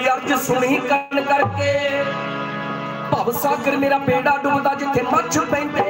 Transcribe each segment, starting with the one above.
ਮੇਰੀ ਅਰਜ ਸੁਣੀ ਕੰਨ ਕਰਕੇ। ਭਵ ਸਾਗਰ ਮੇਰਾ ਪੇੜਾ ਡੁੱਬਦਾ ਜਿੱਥੇ ਮੱਛ ਪੈਂਦੇ।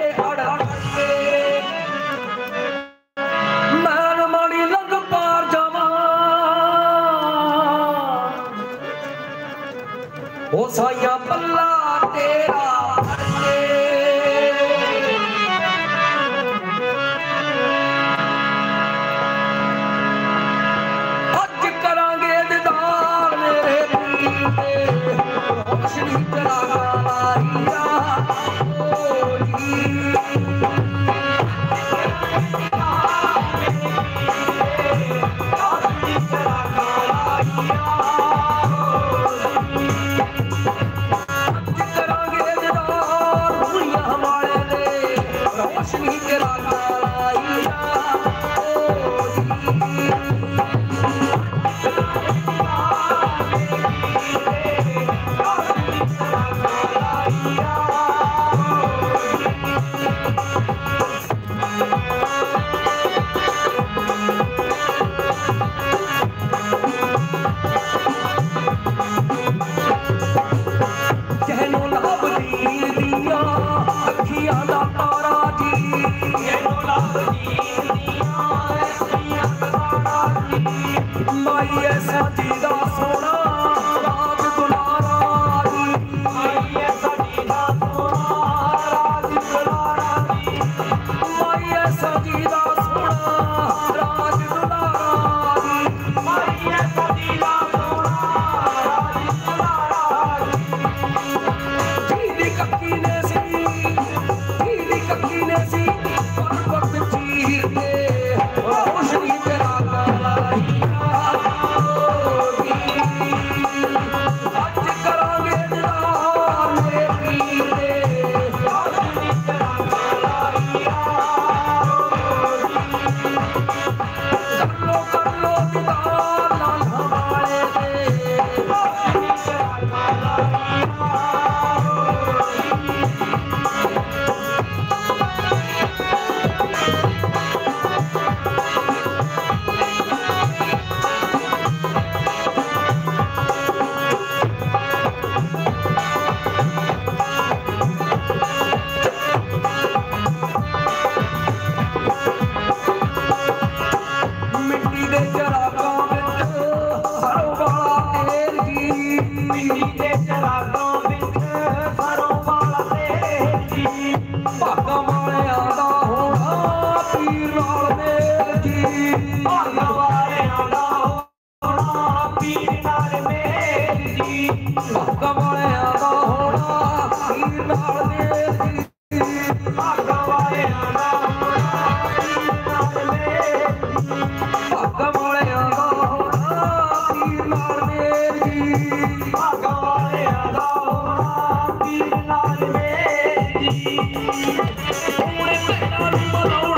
ਹੁਣ ਪਹਿਲਾਂ ਨੂੰ ਬਦਲੋ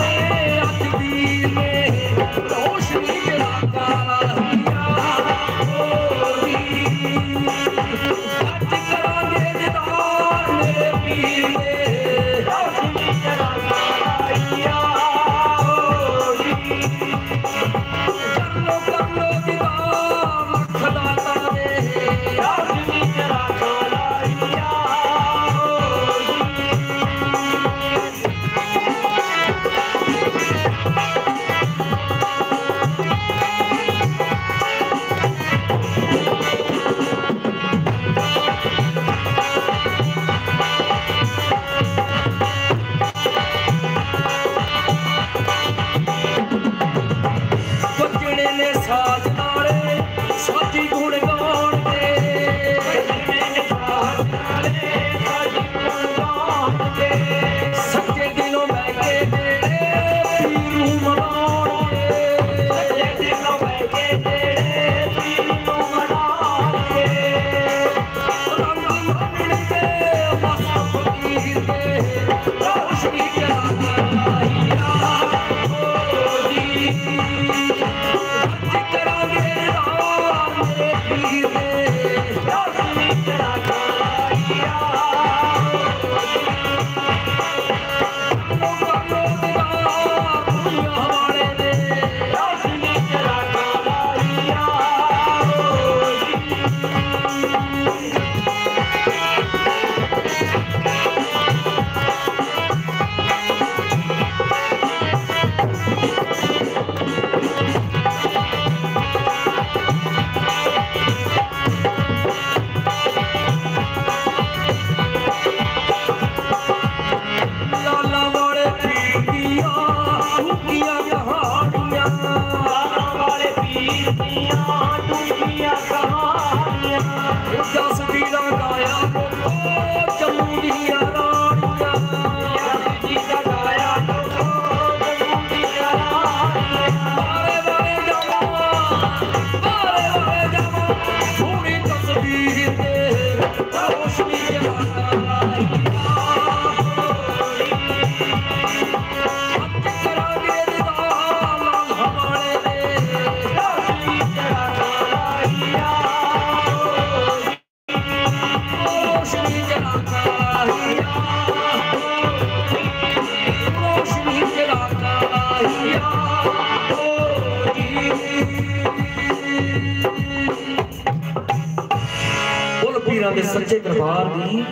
ਪੀਰਾਂ ਦੇ ਸੱਚੇ ਦਰਬਾਰ ਦੀ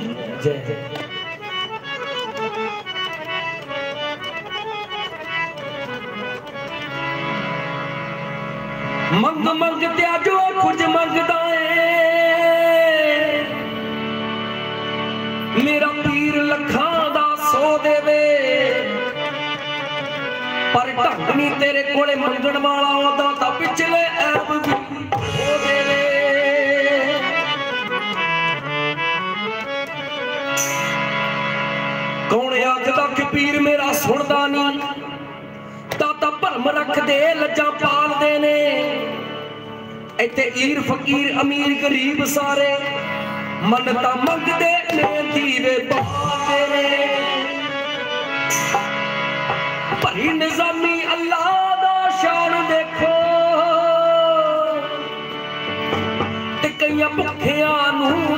ਜੈ। ਮੰਗ ਮੰਗ ਤੇ ਕੁਝ ਮੰਗਦਾ ਏ। ਮੇਰਾ ਪੀਰ ਲੱਖਾਂ ਦਾ ਸੋ ਦੇਵੇ। ਪਰ ਢੰਗ ਨਹੀਂ ਤੇਰੇ ਕੋਲੇ ਮੰਗਣ ਵਾਲਾ, ਉਹਦਾ ਤਾਂ ਪਿਛਲੇ ਕੌਣ ਆਖਦਾ ਕਿ ਪੀਰ ਮੇਰਾ ਸੁਣਦਾ ਨਹੀਂ? ਤਾਂ ਭਰਮ ਰੱਖਦੇ, ਲੱਜਾਂ ਪਾਲਦੇ ਨੇ। ਇੱਥੇ ਈਰ ਫਕੀਰ, ਅਮੀਰ ਗਰੀਬ ਸਾਰੇ ਮੰਨਤਾ ਮੰਗਦੇ ਨੇ, ਦੀਵੇ ਬਾਦੇ ਨੇ। ਭਰੀ ਨਿਜ਼ਾਮੀ ਅੱਲਾ ਦਾ ਸ਼ਾਨ ਦੇਖੋ। ਤੇ ਕਈਆਂ ਭੁੱਖਿਆਂ ਨੂੰ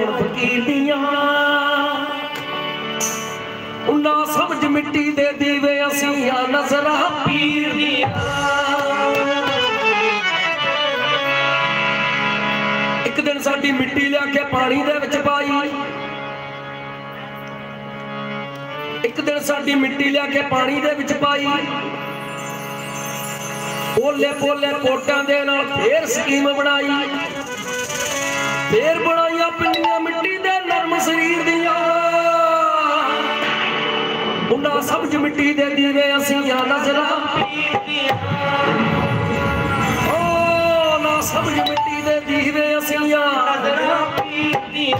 ਯਾਦਾਂ ਆਉਣ ਉਹਨਾਂ ਸਮਝ ਮਿੱਟੀ ਦੇ ਦੀਵੇ ਅਸੀਂ ਆ ਨਜ਼ਰਾਂ ਪੀਰ ਦੀਆਂ ਇੱਕ ਦਿਨ ਸਾਡੀ ਮਿੱਟੀ ਲਿਆ ਕੇ ਪਾਣੀ ਦੇ ਵਿੱਚ ਪਾਈ। ਇੱਕ ਦਿਨ ਸਾਡੀ ਮਿੱਟੀ ਲਿਆ ਕੇ ਪਾਣੀ ਦੇ ਵਿੱਚ ਪਾਈ। ਪੋਲੇ ਪੋਲੇ ਕੋਟਾਂ ਦੇ ਨਾਲ ਫੇਰ ਸਕੀਮ ਬਣਾਈ। ਫੇਰ ਬਣਾਈਆਂ ਮਿੱਟੀ ਦੇ ਨਰਮ ਸਰੀਰ ਦੀਆਂ। ਉਹਨਾਂ ਸਮਝ ਮਿੱਟੀ ਦੇ ਦੀਵੇ ਅਸੀਂ ਆ ਨਜ਼ਰਾਂ ਓ ਨਾ ਸਬਜ ਮਿੱਟੀ ਦੇ ਦੀਵੇ ਅਸੀਂ ਆ ਨਜ਼ਰਾਂ ਤੁੱਕੇ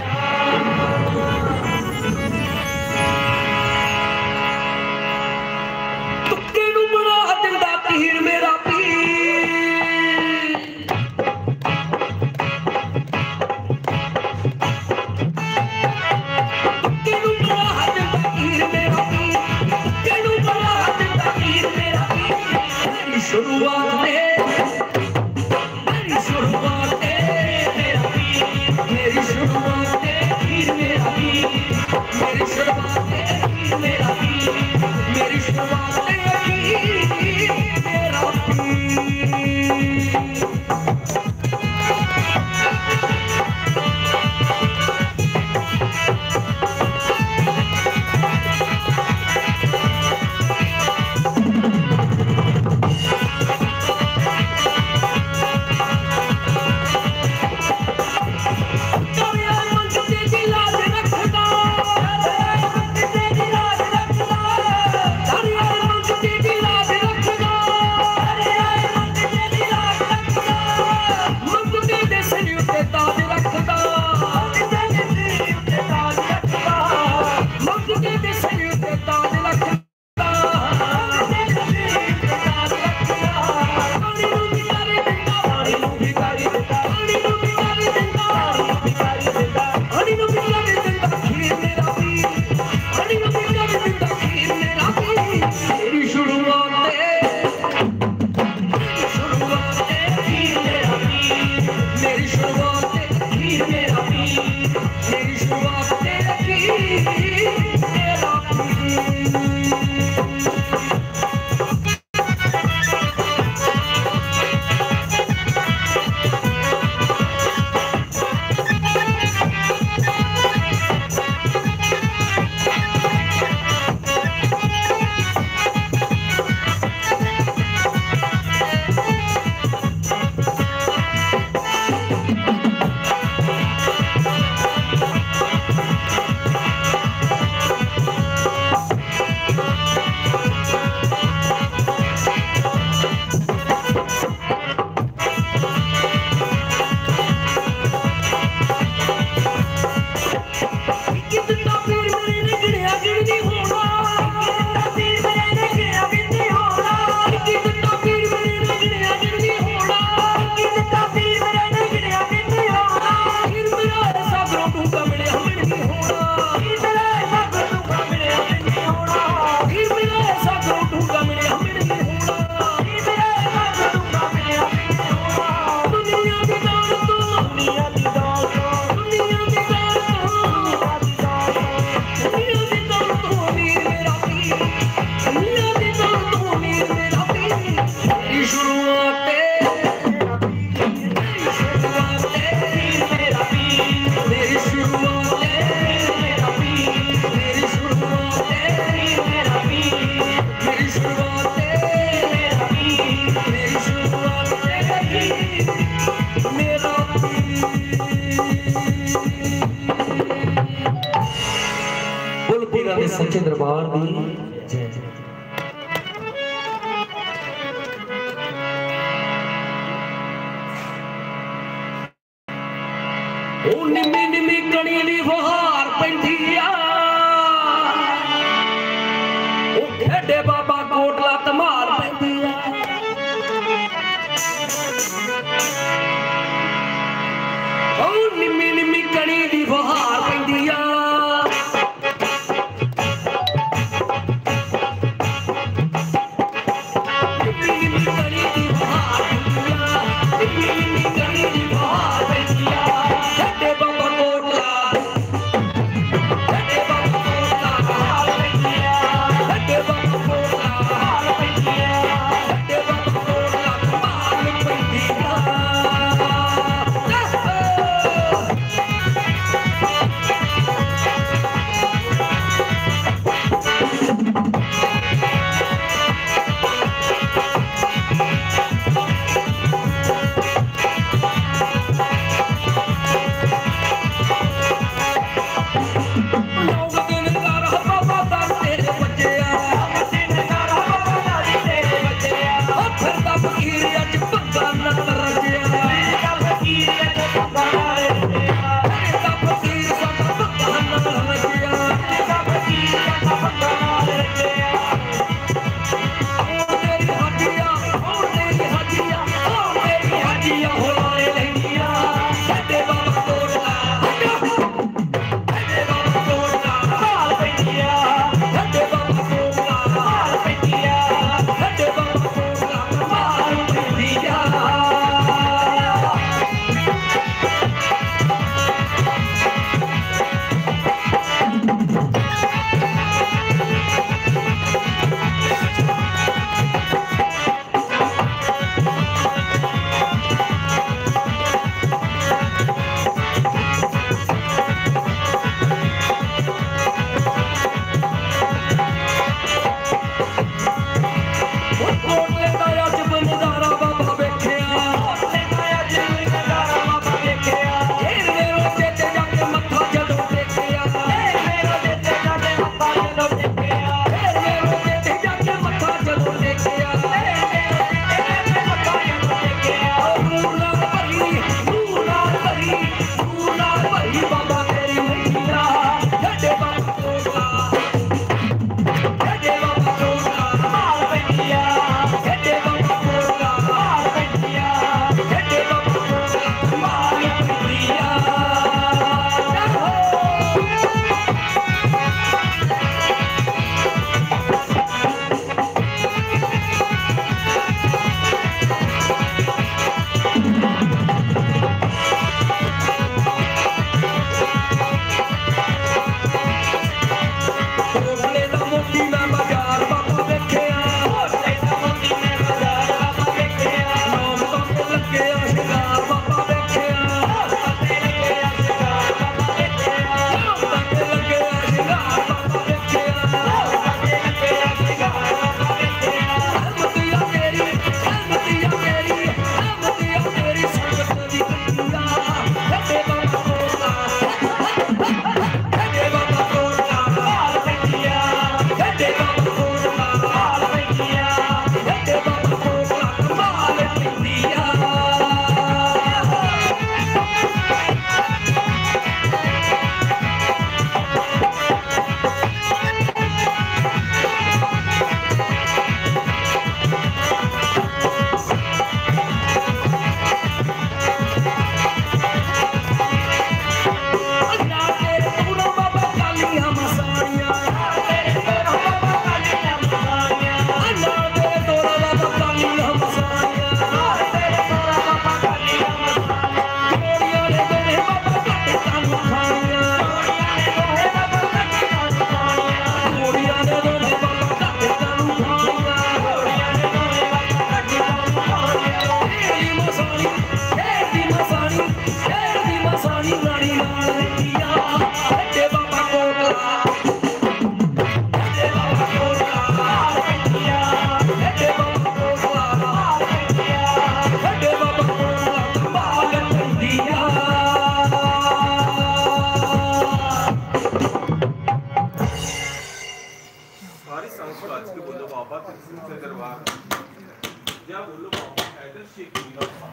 내가 뭘로 봐. 애들 씨, 네가 봐.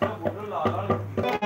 내가 뭘로 나가는 거야?